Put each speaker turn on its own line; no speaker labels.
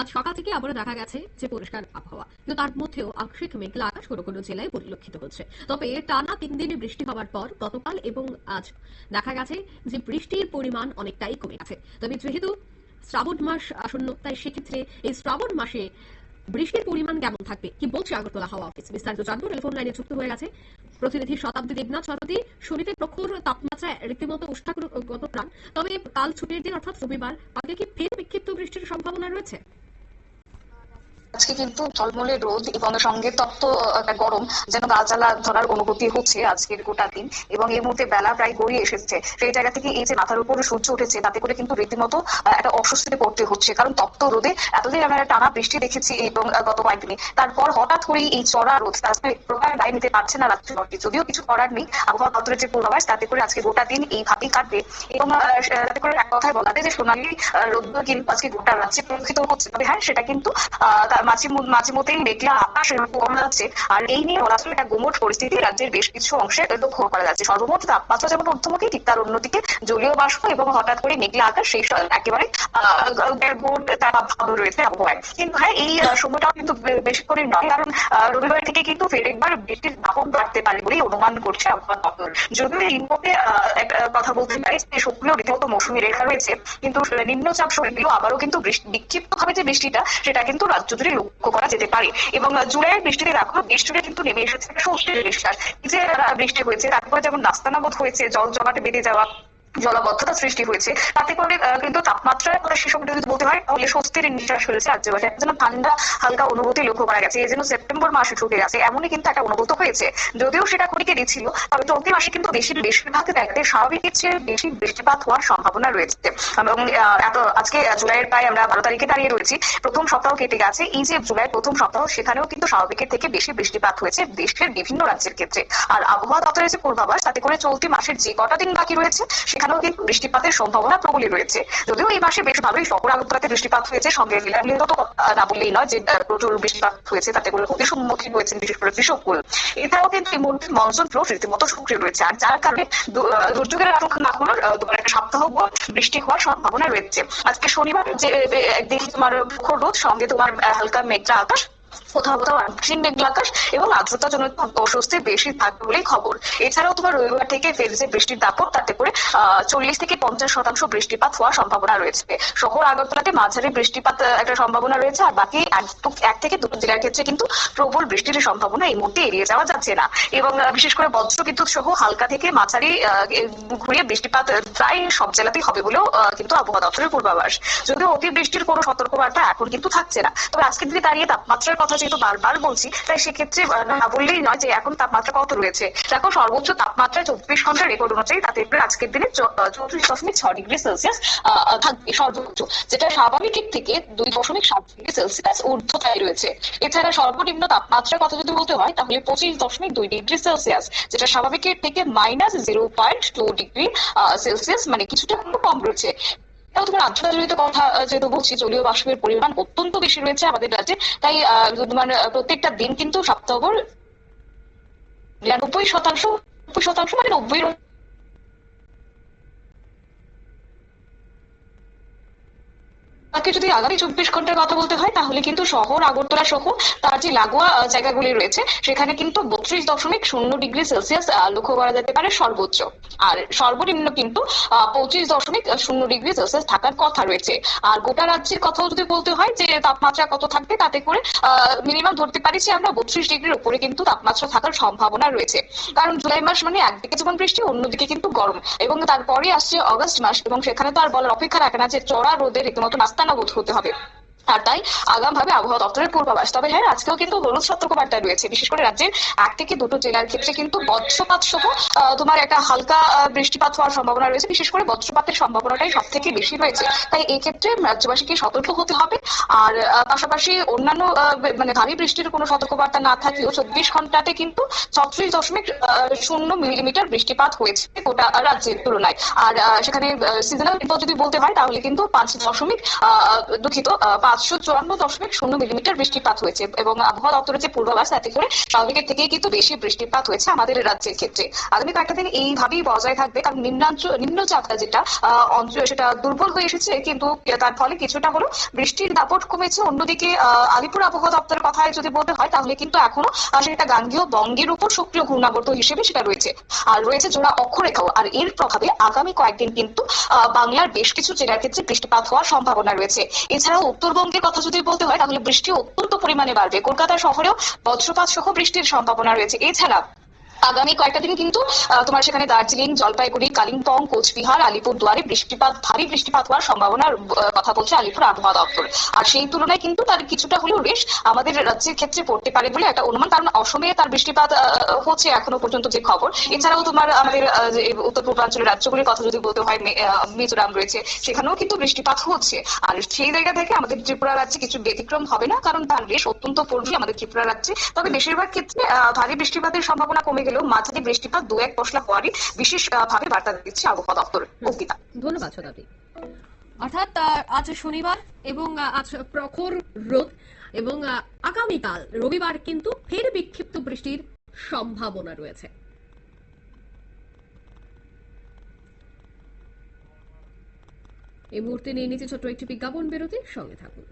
আজ সকাল থেকে আবারও দেখা গেছে যে পরিষ্কার আবহাওয়া। কিন্তু তার মধ্যেও আংশিক মেঘলা আকাশ কোনো কোনো জেলায় পরিলক্ষিত হচ্ছে। তবে টানা তিন দিনে বৃষ্টি হওয়ার পর গতকাল এবং আজ দেখা গেছে যে বৃষ্টির পরিমাণ অনেকটাই কমে গেছে। তবে যেহেতু শ্রাবণ মাস আসন্ন, তাই সেক্ষেত্রে এই শ্রাবণ মাসে বৃষ্টির পরিমাণ কেমন থাকবে, কি বলছে আগরতলা হাওয়া অফিস? বিস্তারিত জানব, টেলিফোন লাইনে যুক্ত হয়ে গেছে প্রতিনিধি শতাব্দী দেবনাথ শতাব্দী শরীরে প্রখর তাপমাত্রা রীতিমতো উষ্ঠাগত প্রাণ তবে কাল ছুটির দিন, অর্থাৎ রবিবার আগে কি ফের বিক্ষিপ্ত বৃষ্টির সম্ভাবনা রয়েছে?
আজকে কিন্তু ঝলমলে রোদ এবং সঙ্গে তপ্ত গরম যেন গা জ্বালা ধরার অনুভূতি হচ্ছে আজকের গোটা দিন। এবং এই মুহূর্তে বেলা প্রায় গড়িয়ে এসেছে। সেই জায়গা থেকে এই যে মাথার উপরে সূর্য উঠেছে, তাতে করে কিন্তু রীতিমতো একটা অস্বস্তিতে পড়তে হচ্ছে। কারণ তপ্ত রোদে এতদিন আমরা টানা বৃষ্টি দেখেছি এবং গত কয়েকদিনে। তারপর হঠাৎ করেই এই চড়া রোদ তার প্রকার গায়ে নিতে পারছে না রাত্রি নটি যদিও কিছু করার নেই, আবহাওয়া দপ্তরের যে পূর্বাভাস, তাতে করে আজকে গোটা দিন এইভাবেই কাটবে। এবং তাতে করে এক কথায় বলা যায় যে সোনালী রোদ্দুর কিন্তু আজকে গোটা রাজ্যে প্রকৃত হচ্ছে। তবে হ্যাঁ সেটা কিন্তু মাঝে মেঘলা আকাশ আর এই নিয়ে একটা গুমট পরিস্থিতি রাজ্যের বেশ কিছু অংশে লক্ষ্য করা যাচ্ছে। সর্বমোট তাপমাত্রা যেমন ঊর্ধ্বমুখী, ঠিক তার অন্যদিকে জলীয় বাষ্প এবং হঠাৎ করে মেঘলা আকাশ, সেই একেবারে ভাব রয়েছে আবহাওয়ায়। কিন্তু হ্যাঁ এই সময়টাও কিন্তু বেশি করে নয়, কারণ রবিবার থেকে কিন্তু ফের একবার বৃষ্টির বাড়তে পারে বলেই অনুমান করছে আবহাওয়া দপ্তর। যদিও এই মুহূর্তে কথা বলতে পারি যে সক্রিয় রীতিমতো মৌসুমী রেখা রয়েছে, কিন্তু নিম্নচাপ সরলেও আবারও কিন্তু বিক্ষিপ্ত ভাবে যে বৃষ্টিটা, সেটা কিন্তু রাজ্য জুড়ে লক্ষ্য করা যেতে পারে। এবং জুলাইয়ের বৃষ্টিতে দেখো বৃষ্টিটা কিন্তু নেমে এসেছে একটা স্বস্তির বিশ্বাস যে বৃষ্টি হয়েছে তারপরে যেমন নাস্তানাবোধ হয়েছে, জল জমাটে বেড়ে যাওয়া জলাবদ্ধতা সৃষ্টি হয়েছে। তাতে করে কিন্তু তাপমাত্রার কথা সেসব যদি বলতে হয়, তাহলে স্বস্তির নিঃশ্বাস ফেলেছে রাজ্যবাসী। যেন ঠান্ডা, হালকা অনুভূতি লক্ষ্য করা গেছে। এই যেন সেপ্টেম্বর মাসে ছুটে গেছে, এমনই কিন্তু একটা অনুভূত হয়েছে। যদিও সেটা ক্ষণিকে দিচ্ছিল, তবে চলতি মাসে কিন্তু দেশের বেশিরভাগ জায়গাতে স্বাভাবিকের চেয়ে বেশি বৃষ্টিপাত হওয়ার সম্ভাবনা রয়েছে। এবং এত, আজকে জুলাইয়ের প্রায় আমরা বারো তারিখে দাঁড়িয়ে রয়েছি। প্রথম সপ্তাহ কেটে গেছে। এই যে জুলাইয়ের প্রথম সপ্তাহ, সেখানেও কিন্তু স্বাভাবিকের থেকে বেশি বৃষ্টিপাত হয়েছে দেশের বিভিন্ন রাজ্যের ক্ষেত্রে। আর আবহাওয়া দপ্তরের যে পূর্বাভাস, তাতে করে চলতি মাসের যে কটা দিন বাকি রয়েছে সেখানেও কিন্তু বৃষ্টিপাতের সম্ভাবনা প্রবলই রয়েছে। যদিও এই মাসে বেশ ভালোই শহর আগরতলাতে বৃষ্টিপাত হয়েছে সঙ্গে তো না বললেই নয় যে প্রচুর বৃষ্টিপাত হয়েছে তাতে করে ক্ষতির সম্মুখীন হয়েছেন বিশেষ করে কৃষককুল এছাড়াও কিন্তু এই মুহূর্তে মনসুন ফ্লো রীতিমতো সক্রিয় রয়েছে আর যার কারণে দুর্যোগের আশঙ্কা না আহ, তোমার একটা সপ্তাহ বৃষ্টি হওয়ার সম্ভাবনা রয়েছে। আজকে শনিবার যে দেখি তোমার প্রখর রোদ সঙ্গে তোমার হালকা মেঘলা আকাশ কোথাও কোথাও আংশিক মেঘলা আকাশ এবং অস্বস্তি বেশি থাকবে বলেই খবর। এছাড়াও তোমার রবিবার থেকে বৃষ্টির দাপট, তাতে করে চল্লিশ থেকে পঞ্চাশ শতাংশ বৃষ্টিপাত হওয়ার সম্ভাবনা রয়েছে। শহর আগরতলাতে মাঝারি বৃষ্টিপাত একটা সম্ভাবনা রয়েছে, আর বাকি এক- থেকে দুটো জেলার ক্ষেত্রে কিন্তু প্রবল বৃষ্টির সম্ভাবনা এই মুহূর্তে এড়িয়ে যাওয়া যাচ্ছে না। এবং বিশেষ করে বজ্র বিদ্যুৎ সহ হালকা থেকে মাঝারি ঘুরিয়ে বৃষ্টিপাত প্রায় সব জেলাতেই হবে বলেও কিন্তু আবহাওয়া দপ্তরের পূর্বাভাস। যদিও অতি বৃষ্টির কোনো সতর্কবার্তা এখন কিন্তু থাকছে না। তবে আজকের দিনে দাঁড়িয়ে তাপমাত্রার কথা যেহেতু বারবার বলছি, তাই সেক্ষেত্রে না বললেই নয় যে এখন তাপমাত্রা কত রয়েছে। দেখো, সর্বোচ্চ তাপমাত্রা চব্বিশ ঘণ্টা রেকর্ড অনুযায়ী তাতে আজকের দিনে চৌত্রিশ দশমিক ছ ডিগ্রি সেলসিয়াস থাকবে সর্বোচ্চ, যেটা স্বাভাবিকের থেকে দুই দশমিক সাত ডিগ্রি সেলসিয়াস ঊর্ধ্বতায় রয়েছে। এছাড়া সর্বনিম্ন তাপমাত্রার কথা যদি বলতে হয়, তাহলে পঁচিশ দশমিক দুই ডিগ্রি সেলসিয়াস, যেটা স্বাভাবিকের থেকে minus zero point two degree Celsius মানে কিছুটা কম রয়েছে। তোমার আর্দ্রতা কথা যেহেতু বলছি, জলীয় বাষ্পের পরিমাণ অত্যন্ত বেশি রয়েছে আমাদের রাজ্যে, তাই তোমার প্রত্যেকটা দিন কিন্তু সপ্তাহভর নিরানব্বই শতাংশ, নব্বই শতাংশ মানে নব্বই তাকে যদি আগামী চব্বিশ ঘণ্টার কথা বলতে হয়, তাহলে কিন্তু শহর, আগরতলা সহ তার যে লাগোয়া জায়গাগুলি রয়েছে, সেখানে কিন্তু বত্রিশ দশমিক শূন্য ডিগ্রি সেলসিয়াস লক্ষ্য করা যেতে পারে সর্বোচ্চ। আর সর্বনিম্ন কিন্তু পঁচিশ দশমিক শূন্য ডিগ্রি সেলসিয়াস থাকার কথা রয়েছে। আর গোটা রাজ্যের কথাও যদি বলতে হয়, যে তাপমাত্রা কত থাকবে, তাতে করে মিনিমাম ধরতে পারি যে আমরা বত্রিশ ডিগ্রির উপরে কিন্তু তাপমাত্রা থাকার সম্ভাবনা রয়েছে। কারণ জুলাই মাস মানে একদিকে যেমন বৃষ্টি, অন্যদিকে কিন্তু গরম। এবং তারপরে আসছে অগস্ট মাস, এবং সেখানে তো আর বলার অপেক্ষা রাখে না যে চড়া রোদে রীতিমতো নাস্তানাবোধ হতে হবে। আর তাই আগাম ভাবে আবহাওয়া দপ্তরের পূর্বাভাস। তবে হ্যাঁ আজকেও কিন্তু হলুদ সতর্কবার্তা রয়েছে। বিশেষ করে রাজ্যের এক থেকে দুটো জেলার ক্ষেত্রে কিন্তু বজ্রপাত সহ তোমার একটা হালকা বৃষ্টিপাত হওয়ার সম্ভাবনা রয়েছে। বিশেষ করে বজ্রপাতের সম্ভাবনাটাই সব থেকে বেশি রয়েছে। তাই এই ক্ষেত্রে রাজ্যবাসীকে সতর্ক হতে হবে। আর পাশাপাশি অন্যান্য মানে ভারী বৃষ্টির কোনো সতর্কবার্তা না থাকলেও চব্বিশ ঘন্টাতে কিন্তু ছত্রিশ দশমিক শূন্য মিলিমিটার বৃষ্টিপাত হয়েছে গোটা রাজ্যের তুলনায়। আর সেখানে সিজনাল যদি বলতে হয়, তাহলে কিন্তু পাঁচ দশমিক দুঃখিত পাঁচ পাঁচশো চুয়ান্ন দশমিক শূন্য মিলিমিটার বৃষ্টিপাত হয়েছে এবং আবহাওয়া দপ্তরের যে পূর্বাভাস, তাতে করে স্বাভাবিকের থেকে কিন্তু বেশি বৃষ্টিপাত হয়েছে আমাদের রাজ্যের ক্ষেত্রে। আগামী কয়েকটা দিন এইভাবেই বজায় থাকবে, কারণ নিম্নচাপটা যেটা অঞ্চল সেটা দুর্বল হয়ে এসেছে, কিন্তু তার ফলে কিছুটা হলো বৃষ্টির দাপট কমেছে। অন্যদিকে আলিপুর আবহাওয়া দপ্তরের কথায় যদি বলতে হয়, তাহলে কিন্তু এখনও সেটা গাঙ্গেয় বঙ্গের উপর সক্রিয় ঘূর্ণাবর্ত হিসেবে সেটা রয়েছে। আর রয়েছে জোড়া অক্ষরেখাও, আর এর প্রভাবে আগামী কয়েকদিন কিন্তু বাংলার বেশ কিছু জেলার ক্ষেত্রে বৃষ্টিপাত হওয়ার সম্ভাবনা রয়েছে। এছাড়াও উত্তরবঙ্গের কথা যদি বলতে হয়, তাহলে বৃষ্টি অত্যন্ত পরিমাণে বাড়বে। কলকাতা শহরেও বজ্রপাত সহ বৃষ্টির সম্ভাবনা রয়েছে। এছাড়া আগামী কয়েকটা দিন কিন্তু তোমার সেখানে দার্জিলিং, জলপাইগুড়ি, কালিম্পং, কোচবিহার, আলিপুরদুয়ারে বৃষ্টিপাত, ভারী বৃষ্টিপাত হওয়ার সম্ভাবনার কথা বলছে আলিপুর আবহাওয়া দপ্তর। আর সেই তুলনায় কিন্তু তার কিছুটা হলেও রেশ আমাদের রাজ্যের ক্ষেত্রে পড়তে পারে বলে একটা অনুমান, কারণ অসমে তার বৃষ্টিপাত হচ্ছে এখনও পর্যন্ত যে খবর। এছাড়াও তোমার আমাদের উত্তর পূর্বাঞ্চলের রাজ্যগুলির কথা যদি বলতে হয় মিজোরাম রয়েছে, সেখানেও কিন্তু বৃষ্টিপাত হচ্ছে। আর সেই জায়গা থেকে আমাদের ত্রিপুরা রাজ্যে কিছু ব্যতিক্রম হবে না, কারণ তার রেশ অত্যন্ত পড়বে আমাদের ত্রিপুরা রাজ্যে। তবে বেশিরভাগ ক্ষেত্রে ভারী বৃষ্টিপাতের সম্ভাবনা কমে গেলেও মাঝারি বৃষ্টিপাত দু এক পশলা হওয়ারই বিশেষ ভাবে বার্তা দিচ্ছে আবহাওয়া দপ্তর। অঙ্কিতা।
ধন্যবাদ শতাব্দী অর্থাৎ আজ শনিবার এবং আজ প্রখর রোদ এবং আগামীকাল রবিবার কিন্তু ফের বিক্ষিপ্ত বৃষ্টির সম্ভাবনা রয়েছে। এই মুহূর্তে নিয়ে নিচে ছোট্ট একটি বিজ্ঞাপন বেরোতে সঙ্গে থাকুন।